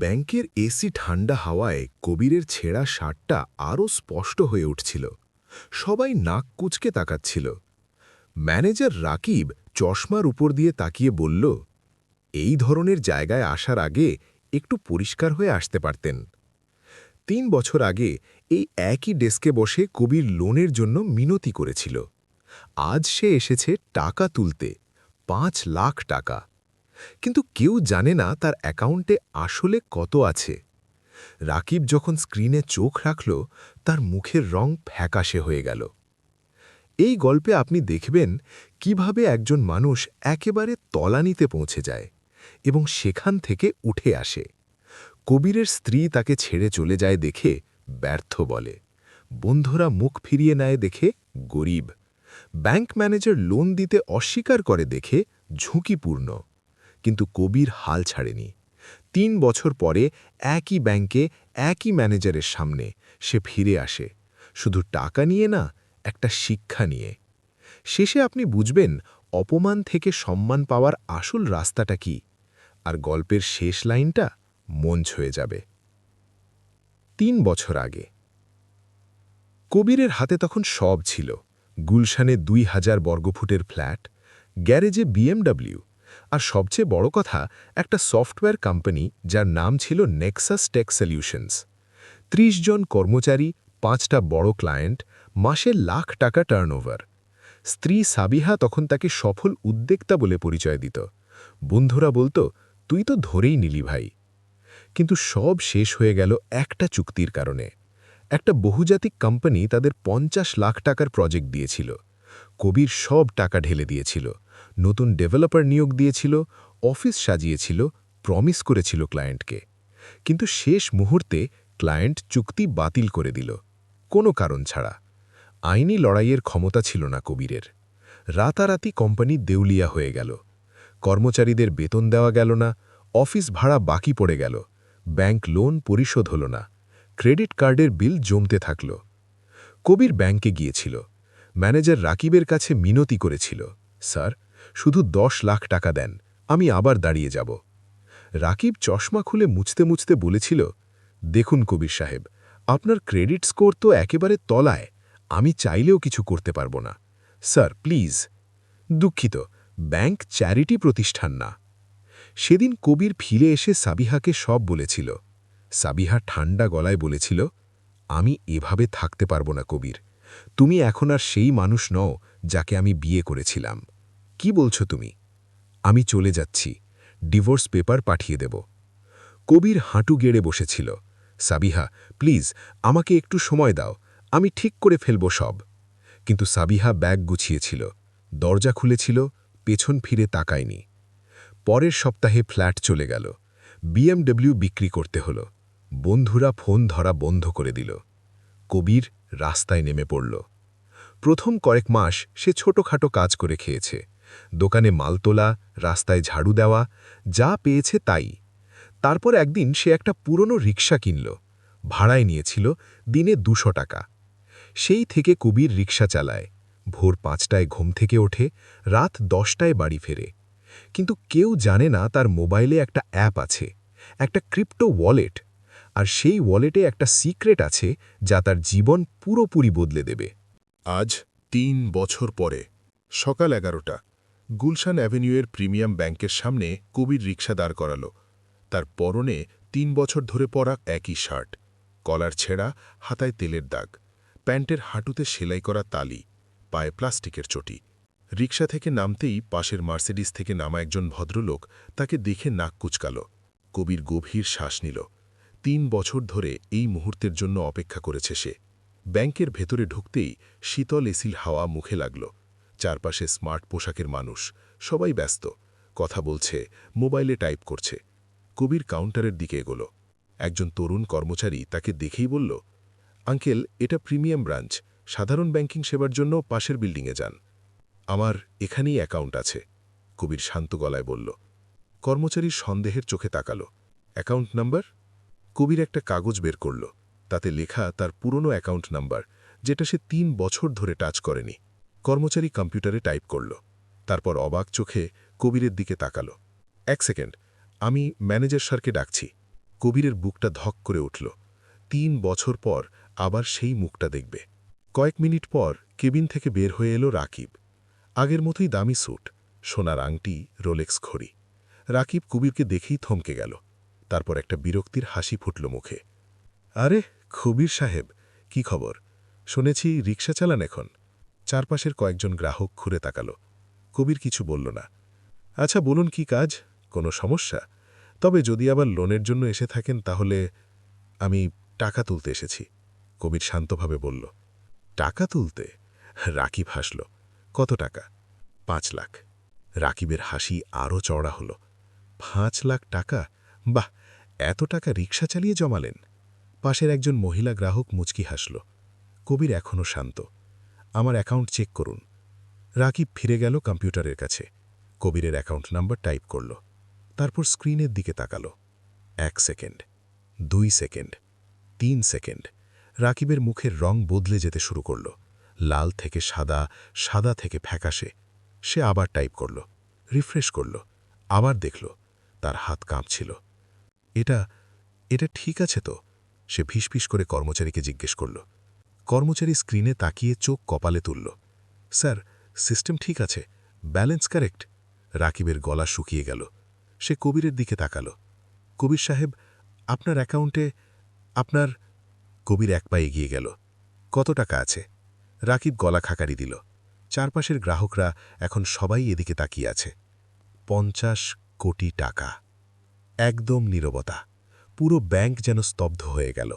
ব্যাংকের এসি ঠান্ডা হাওয়ায় কবিরের ছেঁড়া শার্টটা আরও স্পষ্ট হয়ে উঠছিল। সবাই নাক কুচকে তাকাচ্ছিল। ম্যানেজার রাকিব চশমার উপর দিয়ে তাকিয়ে বলল, এই ধরনের জায়গায় আসার আগে একটু পরিষ্কার হয়ে আসতে পারতেন। তিন বছর আগে এই একই ডেস্কে বসে কবির লোনের জন্য মিনতি করেছিল। আজ সে এসেছে টাকা তুলতে, পাঁচ লাখ টাকা। কিন্তু কেউ জানে না তার অ্যাকাউন্টে আসলে কত আছে। রাকিব যখন স্ক্রিনে চোখ রাখল, তার মুখের রং ফ্যাকাশে হয়ে গেল। এই গল্পে আপনি দেখবেন কীভাবে একজন মানুষ একেবারে তলানিতে পৌঁছে যায় এবং সেখান থেকে উঠে আসে। কবিরের স্ত্রী তাকে ছেড়ে চলে যায় দেখে ব্যর্থ বলে। বন্ধুরা মুখ ফিরিয়ে নেয় দেখে গরিব। ব্যাংক ম্যানেজার লোন দিতে অস্বীকার করে দেখে ঝুঁকিপূর্ণ। কিন্তু কবির হাল ছাড়েনি। তিন বছর পরে একই ব্যাংকে একই ম্যানেজারের সামনে সে ফিরে আসে। শুধু টাকা নিয়ে না, একটা শিক্ষা নিয়ে। শেষে আপনি বুঝবেন, অপমান থেকে সম্মান পাওয়ার আসল রাস্তাটা কি। আর গল্পের শেষ লাইনটা মন ছুঁয়ে যাবে। তিন বছর আগে। কবিরের হাতে তখন সব ছিল। গুলশানে দুই হাজার বর্গফুটের ফ্ল্যাট, গ্যারেজে বিএমডব্লিউ। আর সবচেয়ে বড় কথা, একটা সফটওয়্যার কোম্পানি যার নাম ছিল নেক্সাস টেক সলিউশনস ত্রিশ জন কর্মচারী, পাঁচটা বড় ক্লায়েন্ট মাসে লাখ টাকা টার্নওভার স্ত্রী সাবিহা তখন তাকে সফল উদ্যোক্তা বলে পরিচয় দিত। বন্ধুরা বলতো, তুই তো ধরেই নিলি ভাই। কিন্তু সব শেষ হয়ে গেল একটা চুক্তির কারণে। একটা বহুজাতিক কোম্পানি তাদের পঞ্চাশ লাখ টাকার প্রজেক্ট দিয়েছিল। কবির সব টাকা ঢেলে দিয়েছিল। নতুন ডেভেলপার নিয়োগ দিয়েছিল, অফিস সাজিয়েছিল, প্রমিস করেছিল ক্লায়েন্টকে। কিন্তু শেষ মুহূর্তে ক্লায়েন্ট চুক্তি বাতিল করে দিল, কোনো কারণ ছাড়া। আইনি লড়াইয়ের ক্ষমতা ছিল না কবিরের। রাতারাতি কোম্পানি দেউলিয়া হয়ে গেল। কর্মচারীদের বেতন দেওয়া গেল না, অফিস ভাড়া বাকি পড়ে গেল, ব্যাংক লোন পরিশোধ হল না, ক্রেডিট কার্ডের বিল জমতে থাকল। কবির ব্যাংকে গিয়েছিল। ম্যানেজার রাকিবের কাছে মিনতি করেছিল, স্যার শুধু দশ লাখ টাকা দেন, আমি আবার দাঁড়িয়ে যাব। রাকিব চশমা খুলে মুছতে মুছতে বলেছিল, দেখুন কবির সাহেব, আপনার ক্রেডিট স্কোর তো একেবারে তলায়, আমি চাইলেও কিছু করতে পারব না। Sir, please. দুঃখিত, ব্যাংক চ্যারিটি প্রতিষ্ঠান না। সেদিন কবির ফিরে এসে সাবিহাকে সব বলেছিল। সাবিহা ঠান্ডা গলায় বলেছিল, আমি এভাবে থাকতে পারব না কবির। তুমি এখন আর সেই মানুষ নও, যাকে আমি বিয়ে করেছিলাম। কি বলছো তুমি? আমি চলে যাচ্ছি, ডিভোর্স পেপার পাঠিয়ে দেব। কবির হাঁটু গেড়ে বসেছিল। সাবিহা, প্লিজ, আমাকে একটু সময় দাও, আমি ঠিক করে ফেলব সব। কিন্তু সাবিহা ব্যাগ গুছিয়েছিল। দরজা খুলেছিল, পেছন ফিরে তাকায়নি। পরের সপ্তাহে ফ্ল্যাট চলে গেল। বিএমডব্লিউ বিক্রি করতে হলো। বন্ধুরা ফোন ধরা বন্ধ করে দিল। কবির রাস্তায় নেমে পড়ল। প্রথম কয়েক মাস সে ছোটখাটো কাজ করে খেয়েছে। দোকানে মাল তোলা, রাস্তায় ঝাড়ু দেওয়া, যা পেয়েছে তাই। তারপর একদিন সে একটা পুরনো রিক্সা কিনল। ভাড়ায় নিয়েছিল দিনে দুশো টাকা। সেই থেকে কবির রিক্সা চালায়। ভোর পাঁচটায় ঘুম থেকে ওঠে, রাত দশটায় বাড়ি ফেরে। কিন্তু কেউ জানে না তার মোবাইলে একটা অ্যাপ আছে, একটা ক্রিপ্টো ওয়ালেট। আর সেই ওয়ালেটে একটা সিক্রেট আছে যা তার জীবন পুরোপুরি বদলে দেবে। আজ তিন বছর পরে, সকাল এগারোটা। গুলশান অ্যাভিনিউয়ের প্রিমিয়াম ব্যাংকের সামনে কবির রিক্সা দাঁড় করাল। তার পরনে তিন বছর ধরে পরা একই শার্ট, কলার ছেঁড়া, হাতায় তেলের দাগ, প্যান্টের হাঁটুতে সেলাই করা তালি, পায়ে প্লাস্টিকের চটি। রিক্সা থেকে নামতেই পাশের মার্সিডিস থেকে নামা একজন ভদ্রলোক তাকে দেখে নাক কুচকাল। কবির গভীর শ্বাস নিল। তিন বছর ধরে এই মুহূর্তের জন্য অপেক্ষা করেছে সে। ব্যাংকের ভেতরে ঢুকতেই শীতল এসিল হাওয়া মুখে লাগল। চারপাশে স্মার্ট পোশাকের মানুষ। সবাই ব্যস্ত। কথা বলছে, মোবাইলে টাইপ করছে। কবির কাউন্টারের দিকে এগোল। একজন তরুণ কর্মচারী তাকে দেখেই বলল, আঙ্কেল, এটা প্রিমিয়াম ব্রাঞ্চ। সাধারণ ব্যাংকিং সেবার জন্য পাশের বিল্ডিংয়ে যান। আমার এখানেই অ্যাকাউন্ট আছে। কবির শান্ত গলায় বলল। কর্মচারীর সন্দেহের চোখে তাকালো। Account number? কবির একটা কাগজ বের করল। তাতে লেখা তার পুরনো অ্যাকাউন্ট নাম্বার, যেটা সে তিন বছর ধরে টাচ করেনি। কর্মচারী কম্পিউটারে টাইপ করল। তারপর অবাক চোখে কবিরের দিকে তাকালো। এক সেকেন্ড, আমি ম্যানেজার স্যারকে ডাকছি। কবিরের বুকটা ধক করে উঠল। তিন বছর পর আবার সেই মুখটা দেখবে। কয়েক মিনিট পর কেবিন থেকে বের হয়ে এলো রাকিব। আগের মতোই দামি স্যুট সোনার আংটি রোলেক্স ঘড়ি। রাকিব কবিরকে দেখেই থমকে গেল। তারপর একটা বিরক্তির হাসি ফুটল মুখে। আরে খবির সাহেব, কি খবর? শুনেছি রিক্সা চালান এখন। চারপাশের কয়েকজন গ্রাহক ঘুরে তাকালো। কবির কিছু বলল না। আচ্ছা বলুন কি কাজ? কোনো সমস্যা? তবে যদি আবার লোনের জন্য এসে থাকেন তাহলে আমি টাকা তুলতে এসেছি। কবির শান্তভাবে বলল। টাকা তুলতে? রাকিব হাসল। কত টাকা? পাঁচ লাখ। রাকিবের হাসি আরও চড়া হল। পাঁচ লাখ টাকা? বাহ! এত টাকা রিক্সা চালিয়ে জমালেন? পাশের একজন মহিলা গ্রাহক মুচকি হাসল। কবির এখনও শান্ত। আমার অ্যাকাউন্ট চেক করুন। রাকিব ফিরে গেল কম্পিউটারের কাছে। কবিরের অ্যাকাউন্ট নাম্বার টাইপ করল। তারপর স্ক্রিনের দিকে তাকালো। এক সেকেন্ড, দুই সেকেন্ড, তিন সেকেন্ড। রাকিবের মুখের রং বদলে যেতে শুরু করল। লাল থেকে সাদা সাদা থেকে ফ্যাকাশে। সে আবার টাইপ করল, রিফ্রেশ করল, আবার দেখল, তার হাত কাঁপছিল। এটা এটা ঠিক আছে তো? সে ফিসফিস করে কর্মচারীকে জিজ্ঞেস করল। কর্মচারী স্ক্রিনে তাকিয়ে চোখ কপালে তুলল। স্যার, সিস্টেম ঠিক আছে। Balance correct. রাকিবের গলা শুকিয়ে গেল। সে কবিরের দিকে তাকালো। কবির সাহেব, আপনার অ্যাকাউন্টে আপনার কবির এক পা এগিয়ে গেল। কত টাকা আছে? রাকিব গলা খাকারি দিল। চারপাশের গ্রাহকরা এখন সবাই এদিকে তাকিয়ে আছে। পঞ্চাশ কোটি টাকা। একদম নীরবতা। পুরো ব্যাংক যেন স্তব্ধ হয়ে গেল।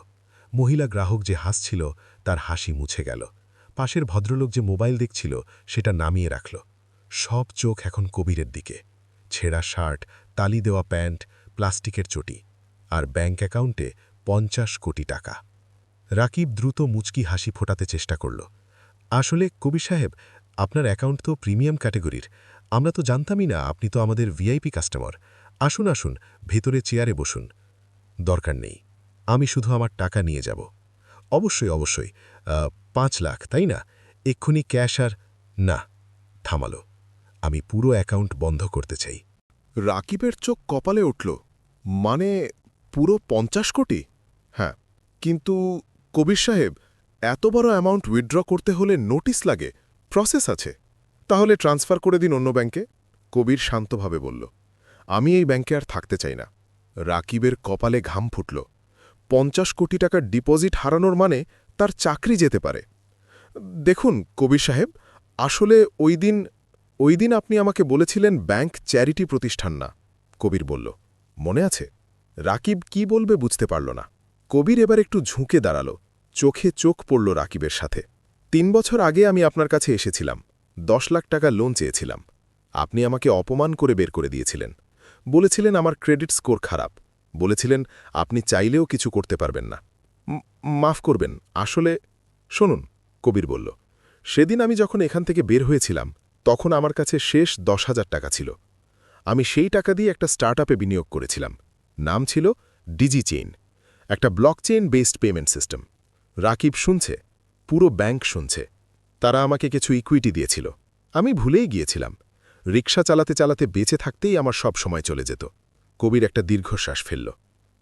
মহিলা গ্রাহক যে হাসছিল, তার হাসি মুছে গেল। পাশের ভদ্রলোক যে মোবাইল দেখছিল, সেটা নামিয়ে রাখল। সব চোখ এখন কবিরের দিকে। ছেঁড়া শার্ট, তালি দেওয়া প্যান্ট, প্লাস্টিকের চটি আর ব্যাংক অ্যাকাউন্টে পঞ্চাশ কোটি টাকা। রাকিব দ্রুত মুচকি হাসি ফোটাতে চেষ্টা করল। আসলে কবি সাহেব, আপনার অ্যাকাউন্ট তো প্রিমিয়াম ক্যাটেগরির। আমরা তো জানতামই না আপনি তো আমাদের ভিআইপি কাস্টমার। আসুন আসুন, ভেতরে চেয়ারে বসুন। দরকার নেই। আমি শুধু আমার টাকা নিয়ে যাব। অবশ্যই অবশ্যই। পাঁচ লাখ, তাই না? এক্ষুনি ক্যাশ আর না, থামালো। আমি পুরো অ্যাকাউন্ট বন্ধ করতে চাই। রাকিবের চোখ কপালে উঠল। মানে পুরো পঞ্চাশ কোটি? হ্যাঁ কিন্তু কবির সাহেব, এত বড় অ্যামাউন্ট উইথড্র করতে হলে নোটিশ লাগে, প্রসেস আছে। তাহলে ট্রান্সফার করে দিন অন্য ব্যাংকে, কবির শান্তভাবে বলল। আমি এই ব্যাংকে আর থাকতে চাই না। রাকিবের কপালে ঘাম ফুটল। পঞ্চাশ কোটি টাকার ডিপোজিট হারানোর মানে তার চাকরি যেতে পারে। দেখুন, কবির সাহেব, আসলে ওই দিন ওই দিন আপনি আমাকে বলেছিলেন ব্যাংক চ্যারিটি প্রতিষ্ঠান না, কবির বলল। মনে আছে? রাকিব কি বলবে বুঝতে পারল না। কবির এবার একটু ঝুঁকে দাঁড়াল, চোখে চোখ পড়ল রাকিবের সাথে। তিন বছর আগে আমি আপনার কাছে এসেছিলাম, দশ লাখ টাকা লোন চেয়েছিলাম। আপনি আমাকে অপমান করে বের করে দিয়েছিলেন। বলেছিলেন আমার ক্রেডিট স্কোর খারাপ। বলেছিলেন, আপনি চাইলেও কিছু করতে পারবেন না। মাফ করবেন, আসলে শুনুন, কবির বলল, সেদিন আমি যখন এখান থেকে বের হয়েছিলাম, তখন আমার কাছে শেষ দশ হাজার টাকা ছিল। আমি সেই টাকা দিয়ে একটা স্টার্টআপে বিনিয়োগ করেছিলাম। নাম ছিল ডিজি চেইন একটা blockchain based payment system. Rakib শুনছে, পুরো ব্যাংক শুনছে। তারা আমাকে কিছু ইকুইটি দিয়েছিল। আমি ভুলেই গিয়েছিলাম। রিক্সা চালাতে চালাতে বেঁচে থাকতেই আমার সব সময় চলে যেত। কবির একটা দীর্ঘশ্বাস ফেলল।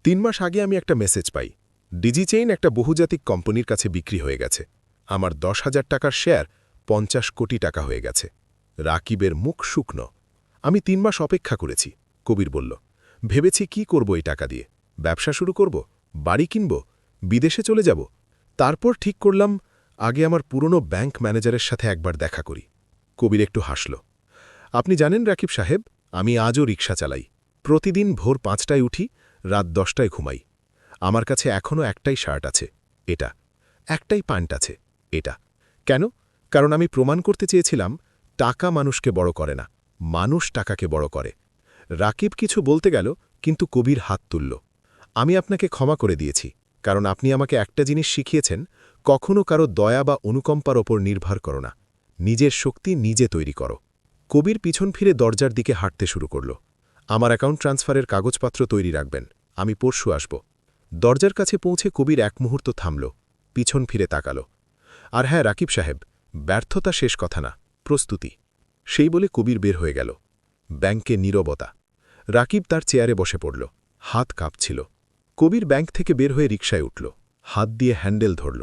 তিন মাস আগে আমি একটা মেসেজ পাই। ডিজি চেইন একটা বহুজাতিক কোম্পানির কাছে বিক্রি হয়ে গেছে। আমার দশ হাজার টাকার শেয়ার পঞ্চাশ কোটি টাকা হয়ে গেছে। রাকিবের মুখ শুকনো। আমি তিন মাস অপেক্ষা করেছি, কবির বলল। ভেবেছি কি করব এই টাকা দিয়ে? ব্যবসা শুরু করব? বাড়ি কিনব? বিদেশে চলে যাব? তারপর ঠিক করলাম, আগে আমার পুরনো ব্যাংক ম্যানেজারের সাথে একবার দেখা করি। কবির একটু হাসল। আপনি জানেন রাকিব সাহেব, আমি আজও রিক্সা চালাই। প্রতিদিন ভোর পাঁচটায় উঠি, রাত দশটায় ঘুমাই। আমার কাছে এখনও একটাই শার্ট আছে, এটা। একটাই প্যান্ট আছে, এটা। কেন? কারণ আমি প্রমাণ করতে চেয়েছিলাম, টাকা মানুষকে বড় করে না, মানুষ টাকাকে বড় করে। রাকিব কিছু বলতে গেল, কিন্তু কবির হাত তুলল। আমি আপনাকে ক্ষমা করে দিয়েছি, কারণ আপনি আমাকে একটা জিনিস শিখিয়েছেন, কখনো কারও দয়া বা অনুকম্পার ওপর নির্ভর করো না। নিজের শক্তি নিজে তৈরি করো। কবির পিছন ফিরে দরজার দিকে হাঁটতে শুরু করল। আমার অ্যাকাউন্ট ট্রান্সফারের কাগজপত্র তৈরি রাখবেন। আমি পরশু আসব। দরজার কাছে পৌঁছে কবির এক মুহূর্ত থামল, পিছন ফিরে তাকাল। আর হ্যাঁ রাকিব সাহেব, ব্যর্থতা শেষ কথা না, প্রস্তুতি। সেই বলে কবির বের হয়ে গেল। ব্যাংকে নীরবতা। রাকিব তার চেয়ারে বসে পড়ল। হাত কাঁপছিল। কবির ব্যাংক থেকে বের হয়ে রিকশায় উঠল। হাত দিয়ে হ্যান্ডেল ধরল।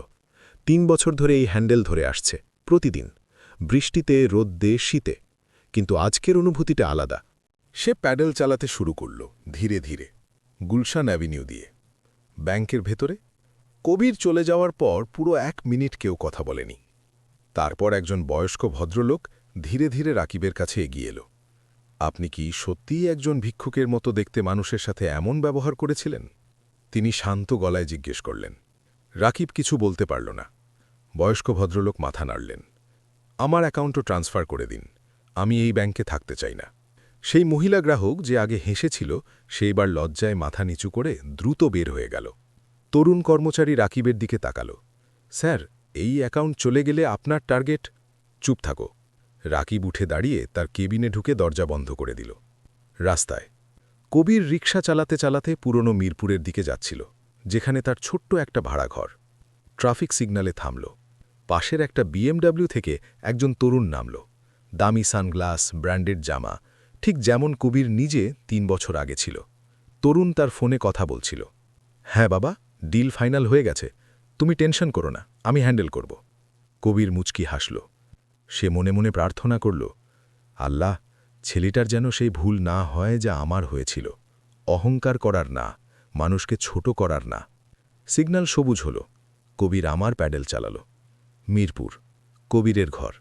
তিন বছর ধরে এই হ্যান্ডেল ধরে আসছে, প্রতিদিন। বৃষ্টিতে, রোদ্দে, শীতে। কিন্তু আজকের অনুভূতিটা আলাদা। সে প্যাডেল চালাতে শুরু করল ধীরে ধীরে, গুলশান অ্যাভিনিউ দিয়ে। ব্যাংকের ভেতরে, কবির চলে যাওয়ার পর পুরো এক মিনিট কেউ কথা বলেনি। তারপর একজন বয়স্ক ভদ্রলোক ধীরে ধীরে রাকিবের কাছে এগিয়ে এলো। আপনি কি সত্যিই একজন ভিক্ষুকের মতো দেখতে মানুষের সাথে এমন ব্যবহার করেছিলেন? তিনি শান্ত গলায় জিজ্ঞেস করলেন। রাকিব কিছু বলতে পারল না। বয়স্ক ভদ্রলোক মাথা নাড়লেন। আমার অ্যাকাউন্টও ট্রান্সফার করে দিন। আমি এই ব্যাংকে থাকতে চাই না। সেই মহিলা গ্রাহক যে আগে হেসেছিল, সেইবার লজ্জায় মাথা নিচু করে দ্রুত বের হয়ে গেল। তরুণ কর্মচারী রাকিবের দিকে তাকাল। স্যার, এই অ্যাকাউন্ট চলে গেলে আপনার টার্গেট? চুপ থাকো। রাকিব উঠে দাঁড়িয়ে তার কেবিনে ঢুকে দরজা বন্ধ করে দিল। রাস্তায় কবির রিক্সা চালাতে চালাতে পুরনো মিরপুরের দিকে যাচ্ছিল, যেখানে তার ছোট্ট একটা ভাড়াঘর ট্রাফিক সিগনালে থামল। পাশের একটা বিএমডাব্লিউ থেকে একজন তরুণ নামল। দামি সানগ্লাস, ব্র্যান্ডেড জামা ঠিক যেমন কবির নিজে তিন বছর আগে ছিল। তরুণ তার ফোনে কথা বলছিল। হ্যাঁ বাবা, ডিল ফাইনাল হয়ে গেছে। তুমি টেনশন করো না, আমি হ্যান্ডেল করব। কবির মুচকি হাসল। সে মনে মনে প্রার্থনা করল, আল্লাহ, ছেলেটার যেন সেই ভুল না হয় যা আমার হয়েছিল। অহংকার করার না, মানুষকে ছোট করার না। সিগন্যাল সবুজ হল। কবির আমার প্যাডেল চালাল। মিরপুর, কবিরের ঘর।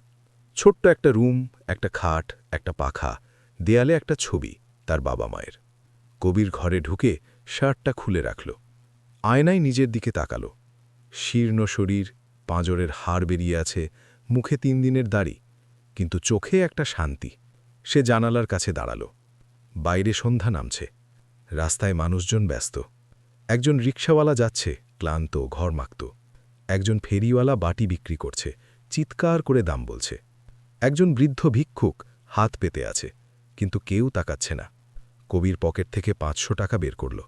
ছোট্ট একটা রুম, একটা খাট, একটা পাখা দেয়ালে একটা ছবি তার বাবা মায়ের। কবির ঘরে ঢুকে শার্টটা খুলে রাখল। আয়নায় নিজের দিকে তাকাল। শীর্ণ শরীর, পাঁজরের হাড় বেরিয়ে আছে, মুখে তিন দিনের দাড়ি, কিন্তু চোখে একটা শান্তি। সে জানালার কাছে দাঁড়াল। বাইরে সন্ধ্যা নামছে। রাস্তায় মানুষজন ব্যস্ত। একজন রিক্সাওয়ালা যাচ্ছে, ক্লান্ত ঘরমাক্ত একজন ফেরিওয়ালা বাটি বিক্রি করছে, চিৎকার করে দাম বলছে। একজন বৃদ্ধ ভিক্ষুক হাত পেতে আছে। কিন্তু কেউ তাকাচ্ছে না। কবির পকেট থেকে পাঁচশো টাকা বের করল।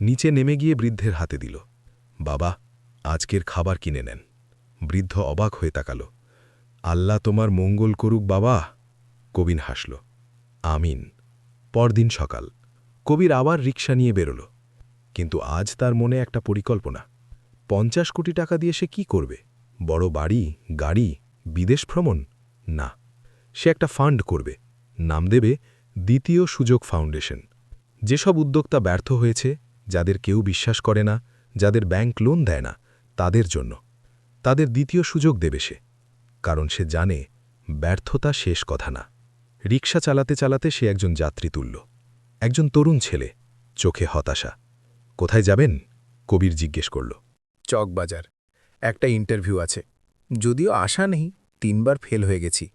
নিচে নেমে গিয়ে বৃদ্ধের হাতে দিল। বাবা, আজকের খাবার কিনে নেন। বৃদ্ধ অবাক হয়ে তাকাল। আল্লাহ তোমার মঙ্গল করুক বাবা। কবিন হাসল। আমিন। পরদিন সকাল। কবির আবার রিক্সা নিয়ে বেরোল। কিন্তু আজ তার মনে একটা পরিকল্পনা। পঞ্চাশ কোটি টাকা দিয়ে সে কি করবে? বড় বাড়ি, গাড়ি, বিদেশ ভ্রমণ? না। সে একটা ফান্ড করবে। নাম দেবে দ্বিতীয় সুযোগ ফাউন্ডেশন। যেসব উদ্যোক্তা ব্যর্থ হয়েছে, যাদের কেউ বিশ্বাস করে না, যাদের ব্যাংক লোন দেয় না, তাদের জন্য। তাদের দ্বিতীয় সুযোগ দেবে সে, কারণ সে জানে ব্যর্থতা শেষ কথা না। রিক্সা চালাতে চালাতে সে একজন যাত্রী তুলল। একজন তরুণ ছেলে, চোখে হতাশা। কোথায় যাবেন? কবির জিজ্ঞেস করল। চকবাজার। একটা ইন্টারভিউ আছে। যদিও আশা নেই, তিনবার ফেল হয়ে গেছি।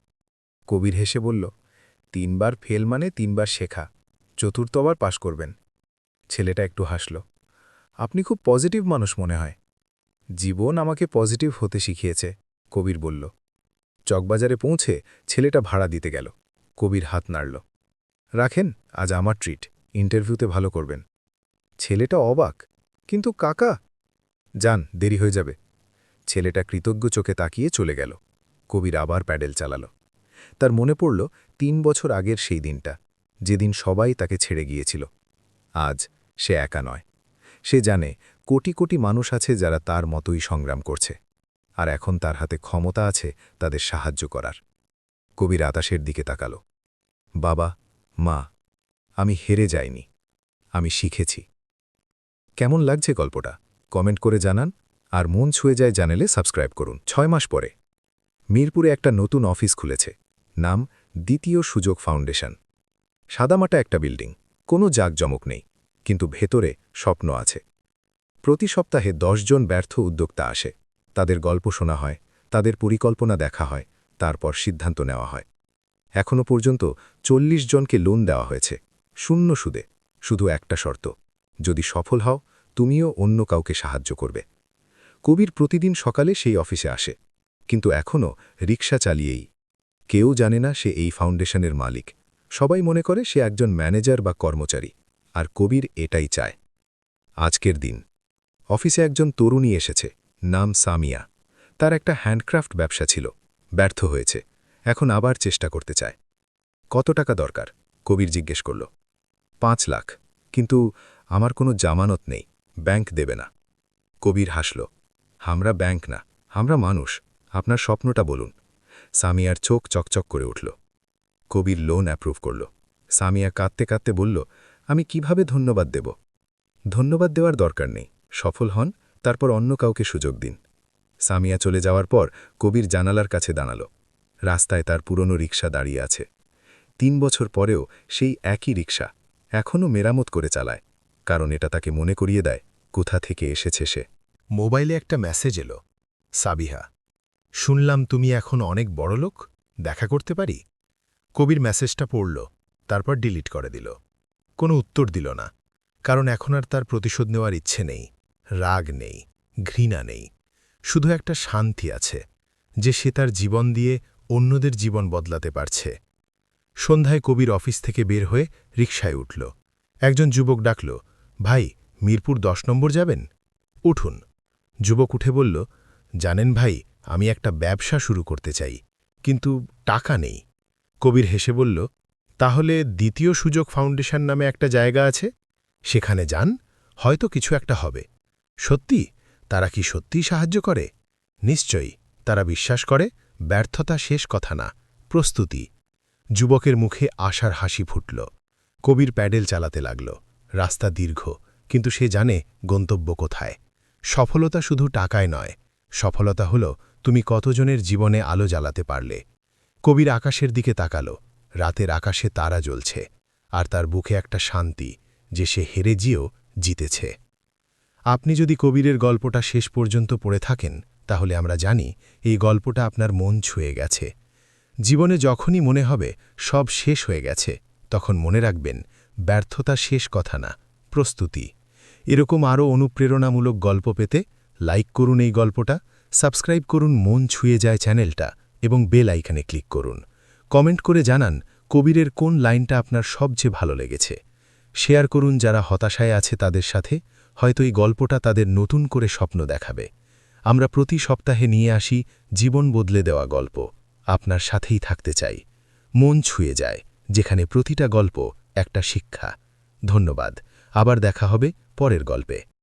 কবির হেসে বলল তিনবার ফেল মানে তিনবার শেখা চতুর্থবার পাশ করবেন। ছেলেটা একটু হাসল, আপনি খুব পজিটিভ মানুষ মনে হয়। জীবন আমাকে পজিটিভ হতে শিখিয়েছে, কবির বলল। চকবাজারে পৌঁছে ছেলেটা ভাড়া দিতে গেল। কবির হাত নাড়ল, রাখেন, আজ আমার ট্রিট ইন্টারভিউতে ভালো করবেন। ছেলেটা অবাক, কিন্তু কাকা? যান, দেরি হয়ে যাবে। ছেলেটা কৃতজ্ঞ চোখে তাকিয়ে চলে গেল। কবির আবার প্যাডেল চালাল। তার মনে পড়ল তিন বছর আগের সেই দিনটা, যেদিন সবাই তাকে ছেড়ে গিয়েছিল। আজ সে একা নয়। সে জানে কোটি কোটি মানুষ আছে যারা তার মতোই সংগ্রাম করছে, আর এখন তার হাতে ক্ষমতা আছে তাদের সাহায্য করার। কবির আতাসের দিকে তাকাল। বাবা, মা, আমি হেরে যাইনি, আমি শিখেছি। কেমন লাগছে গল্পটা? কমেন্ট করে জানান, আর মন ছুঁয়ে যায় জানালে সাবস্ক্রাইব করুন। ছয় মাস পরে। মিরপুরে একটা নতুন অফিস খুলেছে। নাম দ্বিতীয় সুযোগ ফাউন্ডেশন। সাদামাটা একটা বিল্ডিং, কোনো জাঁকজমক নেই, কিন্তু ভেতরে স্বপ্ন আছে। প্রতি সপ্তাহে জন ব্যর্থ উদ্যোক্তা আসে, তাদের গল্প শোনা হয়, তাদের পরিকল্পনা দেখা হয়, তারপর সিদ্ধান্ত নেওয়া হয়। এখনও পর্যন্ত চল্লিশ জনকে লোন দেওয়া হয়েছে, শূন্য সুদে, শুধু একটা শর্ত, যদি সফল হও, তুমিও অন্য কাউকে সাহায্য করবে। কবির প্রতিদিন সকালে সেই অফিসে আসে, কিন্তু এখনও রিক্সা চালিয়েই কেউ জানে না সে এই ফাউন্ডেশনের মালিক। সবাই মনে করে সে একজন ম্যানেজার বা কর্মচারী, আর কবির এটাই চায়। আজকের দিন। অফিসে একজন তরুণী এসেছে, নাম সামিয়া। তার একটা হ্যান্ডক্রাফট ব্যবসা ছিল, ব্যর্থ হয়েছে, এখন আবার চেষ্টা করতে চায়। কত টাকা দরকার? কবির জিজ্ঞেস করল। পাঁচ লাখ, কিন্তু আমার কোনো জামানত নেই, ব্যাংক দেবে না। কবির হাসল। আমরা ব্যাংক না, আমরা মানুষ, আপনার স্বপ্নটা বলুন। সামিয়ার চোখ চকচক করে উঠল। কবির লোন অ্যাপ্রুভ করল। সামিয়া কাঁদতে কাঁদতে বলল, আমি কীভাবে ধন্যবাদ দেব? ধন্যবাদ দেওয়ার দরকার নেই। সফল হন, তারপর অন্য কাউকে সুযোগ দিন। সামিয়া চলে যাওয়ার পর কবির জানালার কাছে দাঁড়াল। রাস্তায় তার পুরনো রিক্সা দাঁড়িয়ে আছে। তিন বছর পরেও সেই একই রিক্সা এখনও মেরামত করে চালায়, কারণ এটা তাকে মনে করিয়ে দেয়, কোথা থেকে এসেছে সে। মোবাইলে একটা মেসেজ এলো, সাবিহা শুনলাম তুমি এখন অনেক বড় লোক দেখা করতে পারি? কবির মেসেজটা পড়ল, তারপর ডিলিট করে দিল। কোনো উত্তর দিল না, কারণ এখন আর তার প্রতিশোধ নেওয়ার ইচ্ছে নেই, রাগ নেই, ঘৃণা নেই। শুধু একটা শান্তি আছে, যে সে তার জীবন দিয়ে অন্যদের জীবন বদলাতে পারছে। সন্ধ্যায় কবির অফিস থেকে বের হয়ে রিকশায় উঠল। একজন যুবক ডাকল, ভাই, মিরপুর দশ নম্বর যাবেন? উঠুন। যুবক উঠে বলল, জানেন ভাই আমি একটা ব্যবসা শুরু করতে চাই, কিন্তু টাকা নেই। কবির হেসে বলল, তাহলে দ্বিতীয় সুযোগ ফাউন্ডেশন নামে একটা জায়গা আছে? সেখানে যান, হয়তো কিছু একটা হবে। সত্যি? তারা কি সত্যিই সাহায্য করে? নিশ্চয়ই, তারা বিশ্বাস করে, ব্যর্থতা শেষ কথা না, প্রস্তুতি। যুবকের মুখে আশার হাসি ফুটল। কবির প্যাডেল চালাতে লাগল। রাস্তা দীর্ঘ, কিন্তু সে জানে গন্তব্য কোথায়। সফলতা শুধু টাকায় নয়, সফলতা হল তুমি কতজনের জীবনে আলো জ্বালাতে পারলে? কবির আকাশের দিকে তাকালো, রাতের আকাশে তারা জ্বলছে, আর তার বুকে একটা শান্তি যে সে হেরে গিয়েও জিতেছে। আপনি যদি কবিরের গল্পটা শেষ পর্যন্ত পড়ে থাকেন, তাহলে আমরা জানি এই গল্পটা আপনার মন ছুঁয়ে গেছে। জীবনে যখনই মনে হবে সব শেষ হয়ে গেছে, তখন মনে রাখবেন, ব্যর্থতা শেষ কথা না, প্রস্তুতি। এরকম আরও অনুপ্রেরণামূলক গল্প পেতে লাইক করুন এই গল্পটা সাবস্ক্রাইব করুন মন ছুঁয়ে যায় চ্যানেলটা এবং বেল আইখানে ক্লিক করুন। কমেন্ট করে জানান কবিরের কোন লাইনটা আপনার সবচেয়ে ভালো লেগেছে। শেয়ার করুন যারা হতাশায় আছে তাদের সাথে, হয়তো এই গল্পটা তাদের নতুন করে স্বপ্ন দেখাবে। আমরা প্রতি সপ্তাহে নিয়ে আসি জীবন বদলে দেওয়া গল্প। আপনার সাথেই থাকতে চাই। মন ছুঁয়ে যায়, যেখানে প্রতিটা গল্প একটা শিক্ষা। ধন্যবাদ। আবার দেখা হবে পরের গল্পে।